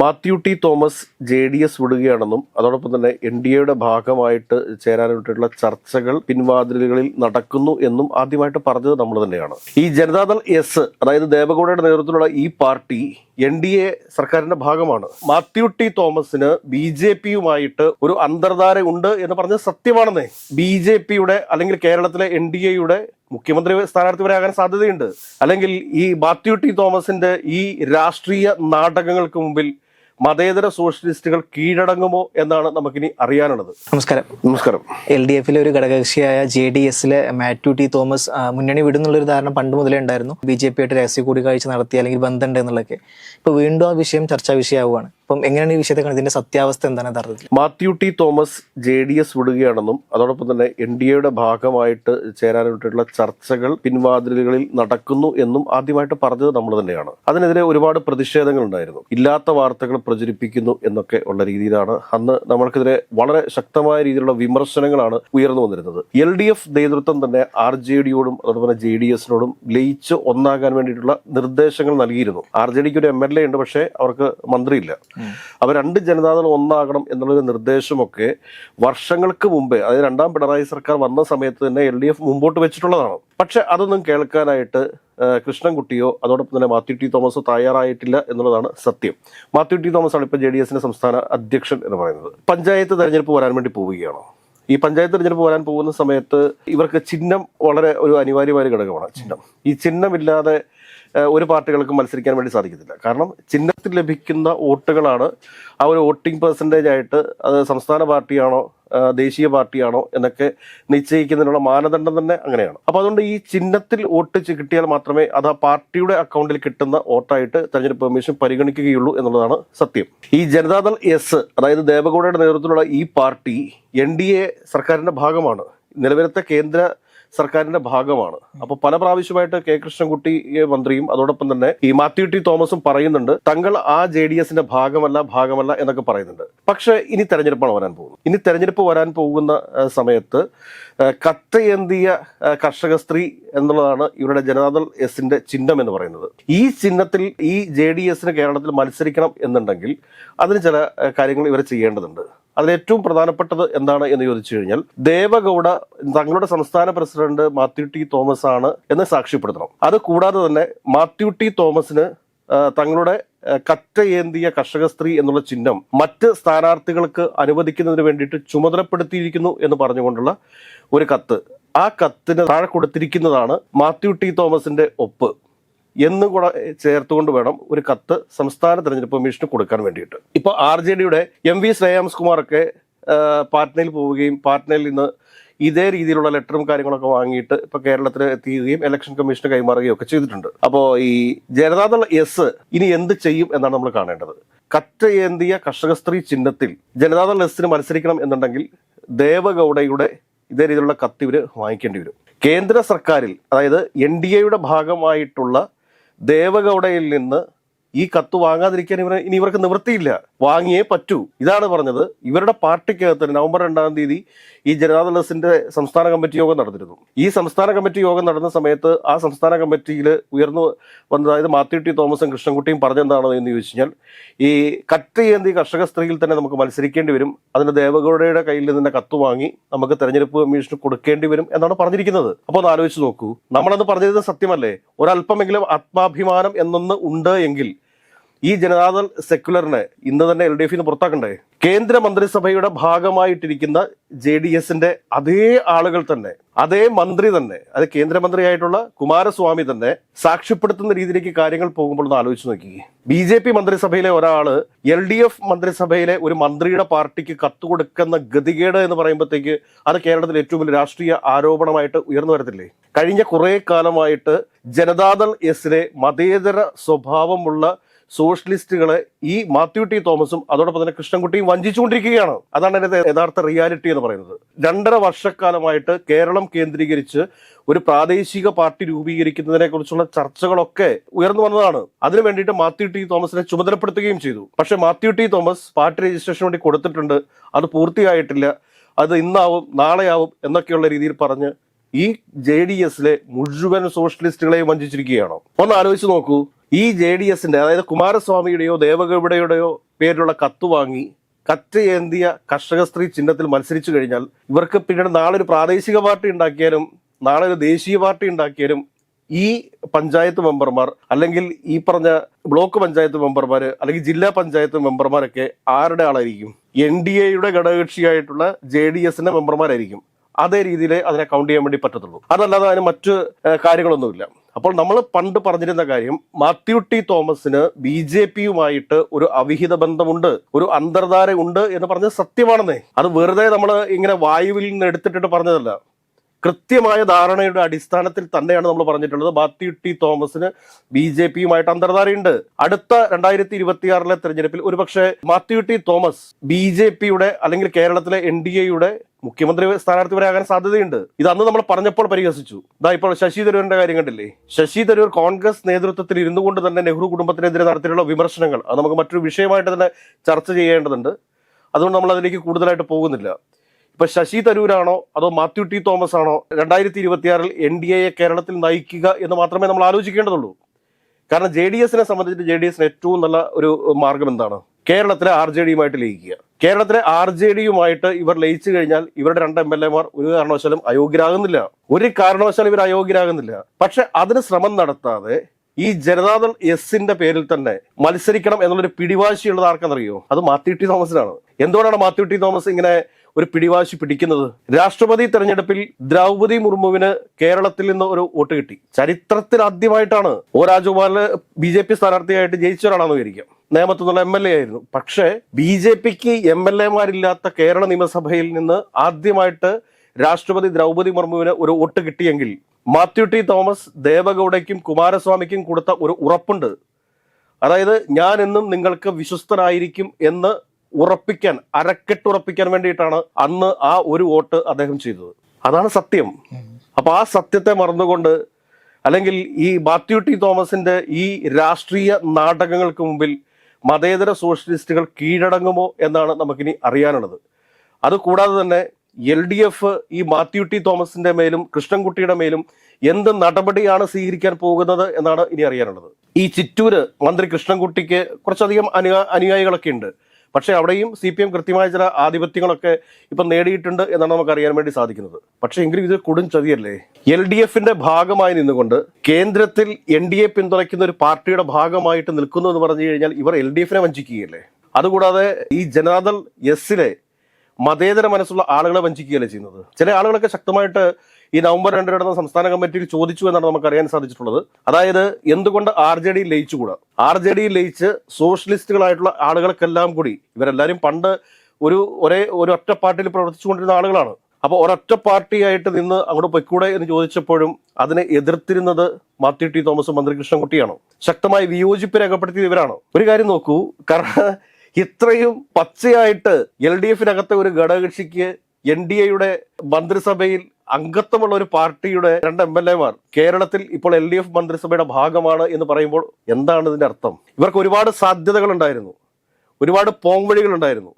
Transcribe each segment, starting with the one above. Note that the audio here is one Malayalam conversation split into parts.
Mathew T Thomas J D S വിടുകയാണെന്നും അതോടൊപ്പം തന്നെ എൻ ഡി എയുടെ ഭാഗമായിട്ട് ചേരാനായിട്ടുള്ള ചർച്ചകൾ പിൻവാതിലുകളിൽ നടക്കുന്നു എന്നും ആദ്യമായിട്ട് പറഞ്ഞത് നമ്മൾ തന്നെയാണ്. ഈ ജനതാദൾ എസ് അതായത് ദേവഗൌഡയുടെ നേതൃത്വത്തിലുള്ള ഈ പാർട്ടി എൻ ഡി എ സർക്കാരിന്റെ ഭാഗമാണ്. മാത്യു ടി തോമസിന് ബി ജെ പിയുമായിട്ട് ഒരു അന്തർധാര ഉണ്ട് എന്ന് പറഞ്ഞത് സത്യമാണെന്നേ. ബി ജെ പിയുടെ അല്ലെങ്കിൽ കേരളത്തിലെ എൻ ഡി എയുടെ മുഖ്യമന്ത്രി സ്ഥാനാർത്ഥി വരെ ആകാൻ സാധ്യതയുണ്ട്. അല്ലെങ്കിൽ ഈ മാത്യു ടി തോമസിന്റെ ഈ രാഷ്ട്രീയ നാടകങ്ങൾക്ക് മുമ്പിൽ മതേതര സോഷ്യലിസ്റ്റുകൾ കീഴടങ്ങുമോ എന്നാണ് നമുക്കിനി അറിയാനുള്ളത്. നമസ്കാരം. നമസ്കാരം. എൽ ഡി എഫിലെ ഒരു ഘടകകക്ഷിയായ ജെ ഡി എസിലെ മാത്യു ടി തോമസ് മുന്നണി വിടുന്നുള്ളൊരു ധാരണ പണ്ട് മുതലേ ഉണ്ടായിരുന്നു. ബി ജെ പി ആയിട്ട് രഹസ്യ കൂടിക്കാഴ്ച നടത്തി അല്ലെങ്കിൽ ബന്ധമുണ്ട് എന്നുള്ളതൊക്കെ. ഇപ്പൊ വീണ്ടും ആ വിഷയം ചർച്ചാ വിഷയമാവുകയാണ്. അപ്പം എങ്ങനെയാണ് ഈ വിഷയത്തെ ഇതിന്റെ സത്യാവസ്ഥ എന്താണ് യഥാർത്ഥത്തിൽ? Mathew T Thomas J D S വിടുകയാണെന്നും അതോടൊപ്പം തന്നെ എൻ ഡി എയുടെ ഭാഗമായിട്ട് ചേരാനായിട്ടുള്ള ചർച്ചകൾ പിൻവാതിലുകളിൽ നടക്കുന്നു എന്നും ആദ്യമായിട്ട് പറഞ്ഞത് നമ്മൾ തന്നെയാണ്. അതിനെതിരെ ഒരുപാട് പ്രതിഷേധങ്ങൾ ഉണ്ടായിരുന്നു ഇല്ലാത്ത വാർത്തകൾ പ്രചരിപ്പിക്കുന്നു എന്നൊക്കെ ഉള്ള രീതിയിലാണ് അന്ന് നമ്മൾക്കെതിരെ വളരെ ശക്തമായ രീതിയിലുള്ള വിമർശനങ്ങളാണ് ഉയർന്നു വന്നിരുന്നത്. എൽ ഡി എഫ് നേതൃത്വം തന്നെ ആർ ജെ ഡിയോടും അതോടൊപ്പം തന്നെ ജെ ഡി എസിനോടും ലയിച്ച് ഒന്നാകാൻ വേണ്ടിയിട്ടുള്ള നിർദ്ദേശങ്ങൾ നൽകിയിരുന്നു. ആർ ജെ ഡിക്ക് ഒരു എം എൽ എ ഉണ്ട് പക്ഷേ അവർക്ക് മന്ത്രിയില്ല. അവർ രണ്ട് ജനതാദൾ ഒന്നാകണം എന്നുള്ളൊരു നിർദ്ദേശമൊക്കെ വർഷങ്ങൾക്ക് മുമ്പേ അതായത് രണ്ടാം പിണറായി സർക്കാർ വന്ന സമയത്ത് തന്നെ എൽ ഡി എഫ് മുമ്പോട്ട് വെച്ചിട്ടുള്ളതാണ്. പക്ഷെ അതൊന്നും കേൾക്കാനായിട്ട് കൃഷ്ണൻകുട്ടിയോ അതോടൊപ്പം തന്നെ മാത്യു ടി തോമസോ തയ്യാറായിട്ടില്ല എന്നുള്ളതാണ് സത്യം. മാത്യു ടി തോമസ് ആണ് ഇപ്പോൾ ജെ ഡി എസിന്റെ സംസ്ഥാന അധ്യക്ഷൻ എന്ന് പറയുന്നത്. പഞ്ചായത്ത് തെരഞ്ഞെടുപ്പ് വരാൻ വേണ്ടി പോവുകയാണോ? ഈ പഞ്ചായത്ത് തെരഞ്ഞെടുപ്പ് വരാൻ പോകുന്ന സമയത്ത് ഇവർക്ക് ചിഹ്നം വളരെ ഒരു അനിവാര്യമായ ഘടകമാണ് ചിഹ്നം. ഈ ചിഹ്നമില്ലാതെ ഒരു പാർട്ടികൾക്കും മത്സരിക്കാൻ വേണ്ടി സാധിക്കത്തില്ല. കാരണം ചിഹ്നത്തിൽ ലഭിക്കുന്ന വോട്ടുകളാണ് ആ ഒരു വോട്ടിംഗ് പെർസെന്റേജ് ആയിട്ട് അത് സംസ്ഥാന പാർട്ടിയാണോ ദേശീയ പാർട്ടിയാണോ എന്നൊക്കെ നിശ്ചയിക്കുന്നതിനുള്ള മാനദണ്ഡം തന്നെ അങ്ങനെയാണ്. അപ്പോൾ അതുകൊണ്ട് ഈ ചിഹ്നത്തിൽ വോട്ട് കിട്ടിയാൽ മാത്രമേ അത് ആ പാർട്ടിയുടെ അക്കൗണ്ടിൽ കിട്ടുന്ന വോട്ടായിട്ട് തെരഞ്ഞെടുപ്പ് കമ്മീഷൻ പരിഗണിക്കുകയുള്ളൂ എന്നുള്ളതാണ് സത്യം. ഈ ജനതാദൾ എസ് അതായത് ദേവഗൌഡയുടെ നേതൃത്വത്തിലുള്ള ഈ പാർട്ടി എൻ ഡി എ സർക്കാരിന്റെ ഭാഗമാണ്. നിലവിലത്തെ കേന്ദ്ര സർക്കാരിന്റെ ഭാഗമാണ്. അപ്പൊ പല പ്രാവശ്യമായിട്ട് കെ കൃഷ്ണൻകുട്ടി മന്ത്രിയും അതോടൊപ്പം തന്നെ ഈ മാത്യു ടി തോമസും പറയുന്നുണ്ട് തങ്ങൾ ആ ജെ ഡി എസിന്റെ ഭാഗമല്ല ഭാഗമല്ല എന്നൊക്കെ പറയുന്നുണ്ട്. പക്ഷെ ഇനി തെരഞ്ഞെടുപ്പാണ് വരാൻ പോകുന്നത്. ഇനി തെരഞ്ഞെടുപ്പ് വരാൻ പോകുന്ന സമയത്ത് കത്തയേന്തിയ കർഷക സ്ത്രീ എന്നുള്ളതാണ് ഇവരുടെ ജനതാദൾ എസിന്റെ ചിഹ്നം എന്ന് പറയുന്നത്. ഈ ചിഹ്നത്തിൽ ഈ ജെ ഡി എസിന് കേരളത്തിൽ മത്സരിക്കണം എന്നുണ്ടെങ്കിൽ അതിന് ചില കാര്യങ്ങൾ ഇവർ ചെയ്യേണ്ടതുണ്ട്. അതിൽ ഏറ്റവും പ്രധാനപ്പെട്ടത് എന്താണ് എന്ന് ചോദിച്ചു കഴിഞ്ഞാൽ ദേവഗൌഡ തങ്ങളുടെ സംസ്ഥാന പ്രസിഡന്റ് മാത്യു ടി തോമസ് ആണ് എന്ന് സാക്ഷ്യപ്പെടുത്തണം. അത് കൂടാതെ തന്നെ മാത്യു ടി തോമസിന് തങ്ങളുടെ കറ്റയേന്തിയ കർഷക സ്ത്രീ എന്നുള്ള ചിഹ്നം മറ്റ് സ്ഥാനാർത്ഥികൾക്ക് അനുവദിക്കുന്നതിന് വേണ്ടിയിട്ട് ചുമതലപ്പെടുത്തിയിരിക്കുന്നു എന്ന് പറഞ്ഞുകൊണ്ടുള്ള ഒരു കത്ത്. ആ കത്തിന് താഴെ കൊടുത്തിരിക്കുന്നതാണ് മാത്യു ടി തോമസിന്റെ ഒപ്പ്. എന്നും കൂടെ ചേർത്തുകൊണ്ട് വേണം ഒരു കത്ത് സംസ്ഥാന തെരഞ്ഞെടുപ്പ് കമ്മീഷന് കൊടുക്കാൻ വേണ്ടിയിട്ട്. ഇപ്പോൾ ആർ ജെ ഡിയുടെ എം വി ശ്രേയാംസ് കുമാറൊക്കെ ആ, പാറ്റ്നയിൽ പോവുകയും പാറ്റ്നയിൽ നിന്ന് ഇതേ രീതിയിലുള്ള ലെറ്ററും കാര്യങ്ങളൊക്കെ വാങ്ങിയിട്ട് ഇപ്പൊ കേരളത്തിൽ എത്തിക്കുകയും ഇലക്ഷൻ കമ്മീഷന് കൈമാറുകയും ഒക്കെ ചെയ്തിട്ടുണ്ട്. അപ്പോൾ ഈ ജനതാദൾ എസ് ഇനി എന്ത് ചെയ്യും എന്നാണ് നമ്മൾ കാണേണ്ടത്. കറ്റയേന്തിയ കർഷക സ്ത്രീ ചിഹ്നത്തിൽ ജനതാദൾ എസിന് മത്സരിക്കണം എന്നുണ്ടെങ്കിൽ ദേവഗൌഡയുടെ ഇതേ രീതിയിലുള്ള കത്ത് ഇവർ വാങ്ങിക്കേണ്ടി വരും. കേന്ദ്ര സർക്കാരിൽ അതായത് എൻ ഡി എയുടെ ഭാഗമായിട്ടുള്ള ദേവഗൌഡയിൽ നിന്ന് ഈ കത്ത് വാങ്ങാതിരിക്കാൻ ഇവർ ഇനി ഇവർക്ക് നിവൃത്തിയില്ല. വാങ്ങിയേ പറ്റൂ. ഇതാണ് പറഞ്ഞത്. ഇവരുടെ പാർട്ടിക്കകത്ത് നവംബർ രണ്ടാം തീയതി ഈ ജനതാദളസിന്റെ സംസ്ഥാന കമ്മിറ്റി യോഗം നടന്നിരുന്നു. ഈ സംസ്ഥാന കമ്മിറ്റി യോഗം നടന്ന സമയത്ത് ആ സംസ്ഥാന കമ്മിറ്റിയിൽ ഉയർന്നു വന്നതായത് മാത്യു ടി തോമസും കൃഷ്ണൻകുട്ടിയും പറഞ്ഞെന്താണോ എന്ന് ചോദിച്ചു കഴിഞ്ഞാൽ ഈ കറ്റയേന്തി കർഷക സ്ത്രീയിൽ തന്നെ നമുക്ക് മത്സരിക്കേണ്ടി വരും. അതിന് ദേവഗൌഡയുടെ കയ്യിൽ നിന്ന് കത്ത് വാങ്ങി നമുക്ക് തെരഞ്ഞെടുപ്പ് കമ്മീഷന് കൊടുക്കേണ്ടി വരും എന്നാണ് പറഞ്ഞിരിക്കുന്നത്. അപ്പോൾ ഒന്ന് ആലോചിച്ച് നോക്കൂ. നമ്മളന്ന് പറഞ്ഞത് സത്യമല്ലേ? ഒരല്പമെങ്കിലും ആത്മാഭിമാനം എന്നൊന്ന് ഉണ്ട് എങ്കിൽ ഈ ജനതാദൾ സെക്യുലറിന് ഇന്ന് തന്നെ എൽ ഡി എഫിന്ന് പുറത്താക്കണ്ടേ? കേന്ദ്ര മന്ത്രിസഭയുടെ ഭാഗമായിട്ടിരിക്കുന്ന ജെ ഡി എസിന്റെ അതേ ആളുകൾ തന്നെ അതേ മന്ത്രി തന്നെ അത് കേന്ദ്രമന്ത്രിയായിട്ടുള്ള കുമാരസ്വാമി തന്നെ സാക്ഷ്യപ്പെടുത്തുന്ന രീതിയിലേക്ക് കാര്യങ്ങൾ പോകുമ്പോൾ ഒന്ന് ആലോചിച്ച് നോക്കി. ബി ജെ പി മന്ത്രിസഭയിലെ ഒരാൾ എൽ ഡി എഫ് മന്ത്രിസഭയിലെ ഒരു മന്ത്രിയുടെ പാർട്ടിക്ക് കത്ത് കൊടുക്കുന്ന ഗതികേട് എന്ന് പറയുമ്പോഴത്തേക്ക് അത് കേരളത്തിൽ ഏറ്റവും വലിയ രാഷ്ട്രീയ ആരോപണമായിട്ട് ഉയർന്നു വരത്തില്ലേ? കഴിഞ്ഞ കുറെ കാലമായിട്ട് ജനതാദൾ എസിലെ മതേതര സ്വഭാവമുള്ള സോഷ്യലിസ്റ്റുകളെ ഈ മാത്യു ടി തോമസും അതോടൊപ്പം തന്നെ കൃഷ്ണൻകുട്ടിയും വഞ്ചിച്ചുകൊണ്ടിരിക്കുകയാണ്. അതാണ് അതിന്റെ യഥാർത്ഥ റിയാലിറ്റി എന്ന് പറയുന്നത്. രണ്ടര വർഷക്കാലമായിട്ട് കേരളം കേന്ദ്രീകരിച്ച് ഒരു പ്രാദേശിക പാർട്ടി രൂപീകരിക്കുന്നതിനെ കുറിച്ചുള്ള ചർച്ചകളൊക്കെ ഉയർന്നു വന്നതാണ്. അതിനു വേണ്ടിയിട്ട് മാത്യു ടി തോമസിനെ ചുമതലപ്പെടുത്തുകയും ചെയ്തു. പക്ഷെ മാത്യു ടി തോമസ് പാർട്ടി രജിസ്ട്രേഷന് വേണ്ടി കൊടുത്തിട്ടുണ്ട്. അത് പൂർത്തിയായിട്ടില്ല. അത് ഇന്നാവും നാളെയാവും എന്നൊക്കെയുള്ള രീതിയിൽ പറഞ്ഞ് ഈ ജെ ഡി എസിലെ മുഴുവൻ സോഷ്യലിസ്റ്റുകളെയും വഞ്ചിച്ചിരിക്കുകയാണോ. ഒന്ന് ആലോചിച്ച് നോക്കൂ. ഈ ജെ ഡി എസിന്റെ അതായത് കുമാരസ്വാമിയുടെയോ ദേവഗൌഡയുടെയോ പേരിലുള്ള കത്ത് വാങ്ങി കത്ത് ഏന്തിയ കർഷക സ്ത്രീ ചിഹ്നത്തിൽ മത്സരിച്ചു കഴിഞ്ഞാൽ ഇവർക്ക് പിന്നീട് നാളെ ഒരു പ്രാദേശിക പാർട്ടി ഉണ്ടാക്കിയാലും നാളെ ഒരു ദേശീയ പാർട്ടി ഉണ്ടാക്കിയാലും ഈ പഞ്ചായത്ത് മെമ്പർമാർ അല്ലെങ്കിൽ ഈ പറഞ്ഞ ബ്ലോക്ക് പഞ്ചായത്ത് മെമ്പർമാർ അല്ലെങ്കിൽ ജില്ലാ പഞ്ചായത്ത് മെമ്പർമാരൊക്കെ ആരുടെ ആളായിരിക്കും? എൻ ഡി എയുടെ ഘടകകക്ഷിയായിട്ടുള്ള ജെ ഡി എസിന്റെ മെമ്പർമാരായിരിക്കും. അതേ രീതിയിൽ അതിനെ കൗണ്ട് ചെയ്യാൻ വേണ്ടി പറ്റത്തുള്ളൂ. അതല്ലാതെ അതിന് മറ്റ് കാര്യങ്ങളൊന്നുമില്ല. അപ്പോൾ നമ്മൾ പണ്ട് പറഞ്ഞിരുന്ന കാര്യം മാത്യു ടി തോമസിന് ബി ജെ പിയുമായിട്ട് ഒരു അവിഹിത ബന്ധമുണ്ട് ഒരു അന്തർധാര ഉണ്ട് എന്ന് പറഞ്ഞത് സത്യമാണെന്നേ. അത് വെറുതെ നമ്മൾ ഇങ്ങനെ വായുവിൽ നിന്ന് എടുത്തിട്ടിട്ട് പറഞ്ഞതല്ല. കൃത്യമായ ധാരണയുടെ അടിസ്ഥാനത്തിൽ തന്നെയാണ് നമ്മൾ പറഞ്ഞിട്ടുള്ളത് മാത്യു ടി തോമസിന് ബി ജെ പിയുമായിട്ട് അന്തർധാരയുണ്ട്. അടുത്ത രണ്ടായിരത്തി ഇരുപത്തിയാറിലെ തെരഞ്ഞെടുപ്പിൽ ഒരുപക്ഷെ Mathew T Thomas B J പിയുടെ അല്ലെങ്കിൽ കേരളത്തിലെ എൻ ഡി എയുടെ മുഖ്യമന്ത്രി സ്ഥാനാർത്ഥി വരെ ആകാൻ സാധ്യതയുണ്ട്. ഇത് അന്ന് നമ്മൾ പറഞ്ഞപ്പോൾ പരിഹസിച്ചു. ഇതാ ഇപ്പോൾ ശശി തരൂരിന്റെ കാര്യം കണ്ടില്ലേ? ശശി തരൂർ കോൺഗ്രസ് നേതൃത്വത്തിൽ ഇരുന്നു കൊണ്ട് തന്നെ നെഹ്റു കുടുംബത്തിനെതിരെ നടത്തിയിട്ടുള്ള വിമർശനങ്ങൾ. അത് നമുക്ക് മറ്റൊരു വിഷയമായിട്ട് തന്നെ ചർച്ച ചെയ്യേണ്ടതുണ്ട്. അതുകൊണ്ട് നമ്മൾ അതിലേക്ക് കൂടുതലായിട്ട് പോകുന്നില്ല. ഇപ്പൊ ശശി തരൂരാണോ അതോ മാത്യു ടി തോമസ് ആണോ രണ്ടായിരത്തി ഇരുപത്തിയാറിൽ എൻ ഡി എയെ കേരളത്തിൽ നയിക്കുക എന്ന് മാത്രമേ നമ്മൾ ആലോചിക്കേണ്ടതുള്ളൂ. കാരണം ജെ ഡി എസിനെ സംബന്ധിച്ച് ജെ ഡി എസിന് ഏറ്റവും നല്ല ഒരു മാർഗം എന്താണ്? കേരളത്തിലെ ആർ ജെ ഡിയുമായിട്ട് ലയിക്കുക. കേരളത്തിലെ ആർ ജെ ഡിയുമായിട്ട് ഇവർ ലയിച്ചു കഴിഞ്ഞാൽ ഇവരുടെ രണ്ട് എം എൽ എമാർ ഒരു കാരണവശാലും അയോഗ്യരാകുന്നില്ല. ഒരു കാരണവശാലും ഇവർ അയോഗ്യരാകുന്നില്ല. പക്ഷെ അതിന് ശ്രമം നടത്താതെ ഈ ജനതാദൾ എസിന്റെ പേരിൽ തന്നെ മത്സരിക്കണം എന്നുള്ളൊരു പിടിവാശിയുള്ളത് ആർക്കെന്നറിയോ? അത് മാത്യു ടി തോമസിനാണ്. എന്തുകൊണ്ടാണ് മാത്യു ടി തോമസ് ഇങ്ങനെ ഒരു പിടിവാശി പിടിക്കുന്നത്? രാഷ്ട്രപതി തെരഞ്ഞെടുപ്പിൽ ദ്രൗപതി മുർമുവിന് കേരളത്തിൽ നിന്ന് ഒരു വോട്ട് കിട്ടി. ചരിത്രത്തിൽ ആദ്യമായിട്ടാണ് ഒ രാജഗോപാലിന് ബി ജെ പി സ്ഥാനാർത്ഥിയായിട്ട് ജയിച്ച ഒരാളാണെന്ന് വിചാരിക്കാം. നേമത്തു നിന്നുള്ള എം എൽ എ ആയിരുന്നു. പക്ഷേ ബി ജെ പിക്ക് എം എൽ എമാരില്ലാത്ത കേരള നിയമസഭയിൽ നിന്ന് ആദ്യമായിട്ട് രാഷ്ട്രപതി ദ്രൗപതി മുർമുവിന് ഒരു വോട്ട് കിട്ടിയെങ്കിൽ മാത്യു ടി തോമസ് ദേവഗൌഡയ്ക്കും കുമാരസ്വാമിക്കും കൊടുത്ത ഒരു ഉറപ്പുണ്ട്. അതായത് ഞാൻ എന്നും നിങ്ങൾക്ക് വിശ്വസ്തനായിരിക്കും എന്ന് ഉറപ്പിക്കാൻ അരക്കെട്ടുറപ്പിക്കാൻ വേണ്ടിയിട്ടാണ് അന്ന് ആ ഒരു വോട്ട് അദ്ദേഹം ചെയ്തത്. അതാണ് സത്യം. അപ്പൊ ആ സത്യത്തെ മറന്നുകൊണ്ട് അല്ലെങ്കിൽ ഈ മാത്യു ടി തോമസിന്റെ ഈ രാഷ്ട്രീയ നാടകങ്ങൾക്ക് മുമ്പിൽ മതേതര സോഷ്യലിസ്റ്റുകൾ കീഴടങ്ങുമോ എന്നാണ് നമുക്കിനി അറിയാനുള്ളത്. അതുകൂടാതെ തന്നെ എൽ ഡി എഫ് ഈ മാത്യു ടി തോമസിന്റെ മേലും കൃഷ്ണൻകുട്ടിയുടെ മേലും എന്ത് നടപടിയാണ് സ്വീകരിക്കാൻ പോകുന്നത് എന്നാണ് ഇനി അറിയാനുള്ളത്. ഈ ചിറ്റൂര് മന്ത്രി കൃഷ്ണൻകുട്ടിക്ക് കുറച്ചധികം അനുയാ അനുയായികളൊക്കെ ഉണ്ട് പക്ഷേ അവിടെയും സി പി എം കൃത്യമായ ചില ആധിപത്യങ്ങളൊക്കെ ഇപ്പം നേടിയിട്ടുണ്ട് എന്നാണ് നമുക്ക് അറിയാൻ വേണ്ടി സാധിക്കുന്നത്. പക്ഷേ എങ്കിലും ഇത് കൊടും ചതിയല്ലേ? എൽ ഡി എഫിന്റെ ഭാഗമായി നിന്നുകൊണ്ട് കേന്ദ്രത്തിൽ എൻ ഡി എ പിന്തുണയ്ക്കുന്ന ഒരു പാർട്ടിയുടെ ഭാഗമായിട്ട് നിൽക്കുന്നു എന്ന് പറഞ്ഞു കഴിഞ്ഞാൽ ഇവർ എൽ ഡി എഫിനെ വഞ്ചിക്കുകയല്ലേ? അതുകൂടാതെ ഈ ജനതാദൾ എസിലെ മതേതര മനസ്സുള്ള ആളുകളെ വഞ്ചിക്കുകയല്ലേ ചെയ്യുന്നത്? ചില ആളുകളൊക്കെ ശക്തമായിട്ട് ഈ നവംബർ രണ്ടിന് നടന്ന സംസ്ഥാന കമ്മിറ്റിയിൽ ചോദിച്ചു എന്നാണ് നമുക്ക് അറിയാൻ സാധിച്ചിട്ടുള്ളത്. അതായത് എന്തുകൊണ്ട് ആർ ജെ ഡി ലയിച്ചുകൂടാ? ആർ ജെ ഡി ലയിച്ച് സോഷ്യലിസ്റ്റുകളായിട്ടുള്ള ആളുകൾക്കെല്ലാം കൂടി ഇവരെല്ലാവരും പണ്ട് ഒരു ഒരേ ഒരു ഒറ്റ പാർട്ടിയിൽ പ്രവർത്തിച്ചുകൊണ്ടിരുന്ന ആളുകളാണ്. അപ്പോൾ ഒരൊറ്റ പാർട്ടിയായിട്ട് നിന്ന് അങ്ങോട്ട് പൊയ്ക്കൂടെ എന്ന് ചോദിച്ചപ്പോഴും അതിനെ എതിർത്തിരുന്നത് മാത്യു ടി തോമസ് മന്ത്രി കൃഷ്ണൻകുട്ടിയാണ് ശക്തമായി വിയോജിപ്പ് രേഖപ്പെടുത്തിയത് ഇവരാണ്. ഒരു കാര്യം നോക്കൂ കാരണം ഇത്രയും പച്ചയായിട്ട് എൽ ഡി എഫിനകത്തെ ഒരു ഘടകകക്ഷിക്ക് എൻ ഡി എയുടെ മന്ത്രിസഭയിൽ അംഗത്വമുള്ള ഒരു പാർട്ടിയുടെ രണ്ട് എം എൽ എമാർ കേരളത്തിൽ ഇപ്പോൾ എൽ ഡി എഫ് മന്ത്രിസഭയുടെ ഭാഗമാണ് എന്ന് പറയുമ്പോൾ എന്താണ് ഇതിന്റെ അർത്ഥം? ഇവർക്ക് ഒരുപാട് സാധ്യതകൾ ഉണ്ടായിരുന്നു ഒരുപാട് പോംവഴികൾ ഉണ്ടായിരുന്നു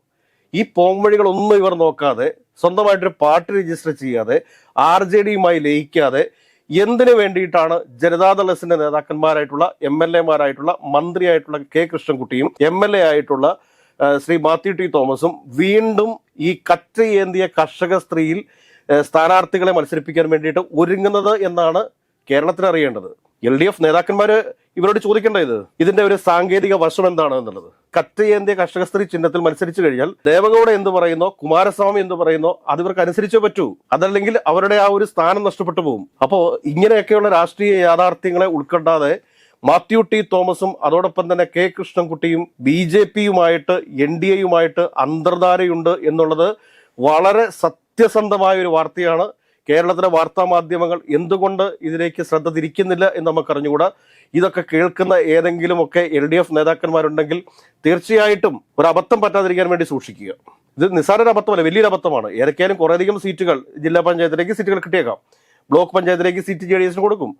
ഈ പോംവഴികളൊന്നും ഇവർ നോക്കാതെ സ്വന്തമായിട്ടൊരു പാർട്ടി രജിസ്റ്റർ ചെയ്യാതെ ആർ ജെ ഡിയുമായി ലയിക്കാതെ എന്തിനു വേണ്ടിയിട്ടാണ് ജനതാദൾ എസിന്റെ നേതാക്കന്മാരായിട്ടുള്ള എം എൽ എമാരായിട്ടുള്ള മന്ത്രിയായിട്ടുള്ള കെ കൃഷ്ണൻകുട്ടിയും എം എൽ എ ആയിട്ടുള്ള ശ്രീ മാത്യു ടി തോമസും വീണ്ടും ഈ കച്ചയേന്തിയ കർഷക സ്ത്രീയിൽ സ്ഥാനാർത്ഥികളെ മത്സരിപ്പിക്കാൻ വേണ്ടിയിട്ട് ഒരുങ്ങുന്നത് എന്നാണ് കേരളത്തിന് അറിയേണ്ടത്. എൽ ഡി എഫ് നേതാക്കന്മാര് ഇവരോട് ചോദിക്കേണ്ട ഇത്. ഇതിന്റെ ഒരു സാങ്കേതിക വശം എന്താണ് എന്നുള്ളത്. കറ്റയേന്ത്യ കർഷക സ്ത്രീ ചിഹ്നത്തിൽ മത്സരിച്ചു കഴിഞ്ഞാൽ ദേവഗൌഡ എന്ത് പറയുന്നോ കുമാരസ്വാമി എന്ത് പറയുന്നോ അത് ഇവർക്ക് അനുസരിച്ചേ പറ്റൂ. അതല്ലെങ്കിൽ അവരുടെ ആ ഒരു സ്ഥാനം നഷ്ടപ്പെട്ടു പോകും അപ്പോ ഇങ്ങനെയൊക്കെയുള്ള രാഷ്ട്രീയ യാഥാർത്ഥ്യങ്ങളെ ഉൾക്കൊണ്ടാതെ മാത്യു ടി തോമസും അതോടൊപ്പം തന്നെ കെ കൃഷ്ണൻകുട്ടിയും ബി ജെ പിയുമായിട്ട് എൻ ഡി എയുമായിട്ട് അന്തർധാരയുണ്ട് എന്നുള്ളത് വളരെ സത്യസന്ധമായ ഒരു വാർത്തയാണ്. കേരളത്തിലെ വാർത്താ മാധ്യമങ്ങൾ എന്തുകൊണ്ട് ഇതിലേക്ക് ശ്രദ്ധ തിരിക്കുന്നില്ല എന്ന് നമുക്കറിഞ്ഞുകൂടാ. ഇതൊക്കെ കേൾക്കുന്ന ഏതെങ്കിലുമൊക്കെ എൽ ഡി എഫ് നേതാക്കന്മാരുണ്ടെങ്കിൽ തീർച്ചയായിട്ടും ഒരു അബദ്ധം പറ്റാതിരിക്കാൻ വേണ്ടി സൂക്ഷിക്കുക. ഇത് നിസ്സാര അബദ്ധമല്ല വലിയൊരു അബദ്ധമാണ്. ഏതൊക്കെയാലും കുറേയധികം സീറ്റുകൾ ജില്ലാ പഞ്ചായത്തിലേക്ക് സീറ്റുകൾ കിട്ടിയേക്കാം. ബ്ലോക്ക് പഞ്ചായത്തിലേക്ക് സീറ്റ് ജെ ഡി എസിന് കൊടുക്കും.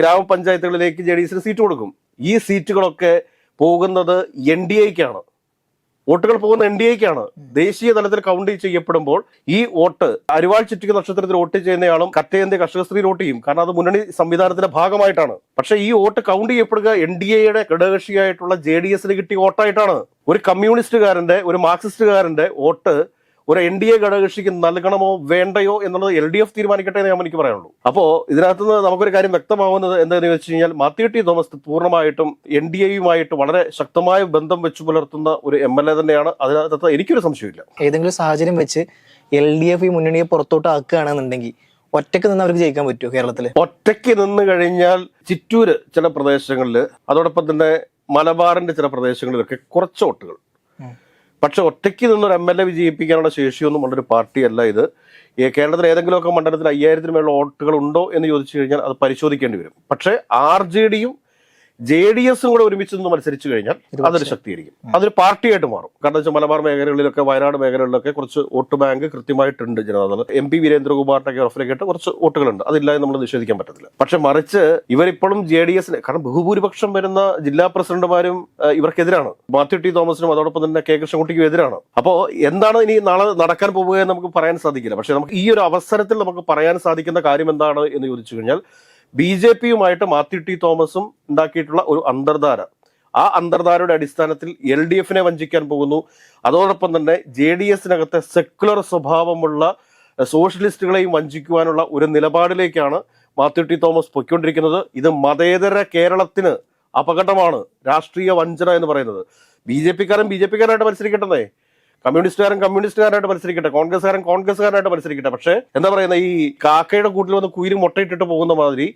ഗ്രാമപഞ്ചായത്തുകളിലേക്ക് ജെ ഡി എസിന് സീറ്റ് കൊടുക്കും. ഈ സീറ്റുകളൊക്കെ പോകുന്നത് എൻ ഡി എക്കാണ് വോട്ടുകൾ പോകുന്ന എൻ ഡി എക്കാണ്. ദേശീയ തലത്തിൽ കൗണ്ട് ചെയ്യപ്പെടുമ്പോൾ ഈ വോട്ട് അരിവാൾ ചുറ്റിക നക്ഷത്രത്തിൽ വോട്ട് ചെയ്യുന്നയാളും കറ്റയന്തി കർഷക സ്ത്രീ വോട്ട് ചെയ്യും. കാരണം അത് മുന്നണി സംവിധാനത്തിന്റെ ഭാഗമായിട്ടാണ്. പക്ഷെ ഈ വോട്ട് കൗണ്ട് ചെയ്യപ്പെടുക എൻ ഡി എയുടെ ഘടകകക്ഷിയായിട്ടുള്ള ജെ ഡി എസിന് കിട്ടിയ വോട്ടായിട്ടാണ്. ഒരു കമ്മ്യൂണിസ്റ്റുകാരന്റെ ഒരു മാർക്സിസ്റ്റുകാരന്റെ വോട്ട് ഒരു എൻ ഡി എ ഘടകകക്ഷിക്ക് നൽകണമോ വേണ്ടയോ എന്നുള്ളത് എൽ ഡി എഫ് തീരുമാനിക്കട്ടെ എന്ന് ഞാൻ എനിക്ക് പറയാനുള്ളൂ. അപ്പോ ഇതിനകത്ത് നിന്ന് നമുക്കൊരു കാര്യം വ്യക്തമാവുന്നത് എന്താണെന്ന് വെച്ച് കഴിഞ്ഞാൽ മാത്യു ടി തോമസ് പൂർണമായിട്ടും എൻ ഡി എയുമായിട്ട് വളരെ ശക്തമായ ബന്ധം വെച്ചു പുലർത്തുന്ന ഒരു എം എൽ എ തന്നെയാണ്. അതിനകത്ത് എനിക്കൊരു സംശയമില്ല ഏതെങ്കിലും സാഹചര്യം വെച്ച് എൽ ഡി എഫ് ഈ മുന്നണിയെ പുറത്തോട്ട് ആക്കുകയാണെന്നുണ്ടെങ്കിൽ ഒറ്റയ്ക്ക് നിന്ന് അവർക്ക് ജയിക്കാൻ പറ്റുമോ കേരളത്തിൽ ഒറ്റയ്ക്ക് നിന്ന് കഴിഞ്ഞാൽ ചിറ്റൂര് ചില പ്രദേശങ്ങളിൽ അതോടൊപ്പം തന്നെ മലബാറിന്റെ ചില പ്രദേശങ്ങളിലൊക്കെ കുറച്ച് വോട്ടുകൾ. പക്ഷെ ഒറ്റയ്ക്ക് നിന്നൊരു എം എൽ എ വിജയിപ്പിക്കാനുള്ള ശേഷിയൊന്നും ഉള്ളൊരു പാർട്ടിയല്ല ഇത്. കേരളത്തിൽ ഏതെങ്കിലുമൊക്കെ മണ്ഡലത്തിൽ അയ്യായിരത്തിന് മേലുള്ള വോട്ടുകൾ ഉണ്ടോ എന്ന് ചോദിച്ചു കഴിഞ്ഞാൽ അത് പരിശോധിക്കേണ്ടി വരും. പക്ഷേ ആർ ജെ ഡിയും ജെ ഡി എസും കൂടെ ഒരുമിച്ച് നിന്ന് മത്സരിച്ചു കഴിഞ്ഞാൽ അതൊരു ശക്തിയായിരിക്കും. അതൊരു പാർട്ടിയായിട്ട് മാറും. കാരണം വെച്ചാൽ മലബാർ മേഖലകളിലൊക്കെ വയനാട് മേഖലകളിലൊക്കെ കുറച്ച് വോട്ട് ബാങ്ക് കൃത്യമായിട്ടുണ്ട് ജനതാദൾ എം പി വീരേന്ദ്രകുമാറിന്റെ റഫറിലേക്കായിട്ട് കുറച്ച് വോട്ടുകളുണ്ട്. അതില്ല നമ്മൾ നിഷേധിക്കാൻ പറ്റത്തില്ല. പക്ഷെ മറിച്ച് ഇവരിപ്പോഴും ജെ ഡി എസിന് കാരണം ബഹുഭൂരിപക്ഷം വരുന്ന ജില്ലാ പ്രസിഡന്റുമാരും ഇവർക്കെതിരാണ്. മാത്യു ടി തോമസിനും അതോടൊപ്പം തന്നെ കെ കൃഷ്ണൻകുട്ടിക്കും എതിരാണ്. അപ്പോ എന്താണ് ഇനി നാളെ നടക്കാൻ പോവുക എന്ന് നമുക്ക് പറയാൻ സാധിക്കില്ല. പക്ഷെ നമുക്ക് ഈ ഒരു അവസരത്തിൽ നമുക്ക് പറയാൻ സാധിക്കുന്ന കാര്യം എന്താണ് എന്ന് ചോദിച്ചു കഴിഞ്ഞാൽ ബി ജെ പിയുമായിട്ട് മാത്യു ടി തോമസും ഉണ്ടാക്കിയിട്ടുള്ള ഒരു അന്തർധാര. ആ അന്തർധാരയുടെ അടിസ്ഥാനത്തിൽ എൽ ഡി എഫിനെ വഞ്ചിക്കാൻ പോകുന്നു. അതോടൊപ്പം തന്നെ ജെ ഡി എസിനകത്തെ സെക്കുലർ സ്വഭാവമുള്ള സോഷ്യലിസ്റ്റുകളെയും വഞ്ചിക്കുവാനുള്ള ഒരു നിലപാടിലേക്കാണ് മാത്യു ടി തോമസ് പൊയ്ക്കൊണ്ടിരിക്കുന്നത്. ഇത് മതേതര കേരളത്തിന് അപകടമാണ് രാഷ്ട്രീയ വഞ്ചന എന്ന് പറയുന്നത്. ബി ജെ പിക്കാരൻ ബി ജെ പിക്കാരായിട്ട് മത്സരിക്കട്ടെ കമ്മ്യൂണിസ്റ്റുകാരൻ കമ്മ്യൂണിസ്റ്റുകാരായിട്ട് മത്സരിക്കട്ടെ കോൺഗ്രസ്സുകാരൻ കോൺഗ്രസ്സുകാരായിട്ട് മത്സരിക്കട്ടെ. പക്ഷേ എന്താ പറയുന്ന ഈ കാക്കയുടെ കൂട്ടിൽ വന്ന് കുയിൽ മുട്ടയിട്ടിട്ട് പോകുന്ന മാതിരി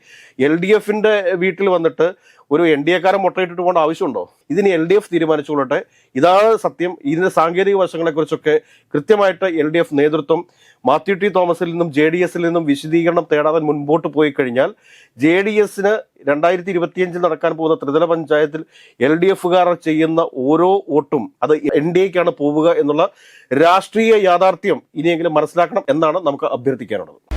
എൽ ഡി എഫിന്റെ വീട്ടിൽ വന്നിട്ട് ഒരു എൻ ഡി എക്കാരൻ മുട്ടയിട്ടിട്ട് പോകേണ്ട ആവശ്യമുണ്ടോ? ഇതിന് എൽ ഡി എഫ് തീരുമാനിച്ചുകൊള്ളട്ടെ. ഇതാണ് സത്യം. ഇതിന്റെ സാങ്കേതിക വശങ്ങളെക്കുറിച്ചൊക്കെ കൃത്യമായിട്ട് എൽ ഡി എഫ് നേതൃത്വം മാത്യു ടി തോമസിൽ നിന്നും ജെ ഡി എസിൽ നിന്നും വിശദീകരണം തേടാതെ മുൻപോട്ട് പോയി കഴിഞ്ഞാൽ ജെ ഡി എസിന് രണ്ടായിരത്തി ഇരുപത്തിയഞ്ചിൽ നടക്കാൻ പോകുന്ന ത്രിതല പഞ്ചായത്തിൽ എൽ ഡി എഫുകാർ ചെയ്യുന്ന ഓരോ വോട്ടും അത് എൻ ഡി എക്കാണ് പോവുക എന്നുള്ള രാഷ്ട്രീയ യാഥാർത്ഥ്യം ഇനിയെങ്കിലും മനസ്സിലാക്കണം എന്നാണ് നമുക്ക് അഭ്യർത്ഥിക്കാനുള്ളത്.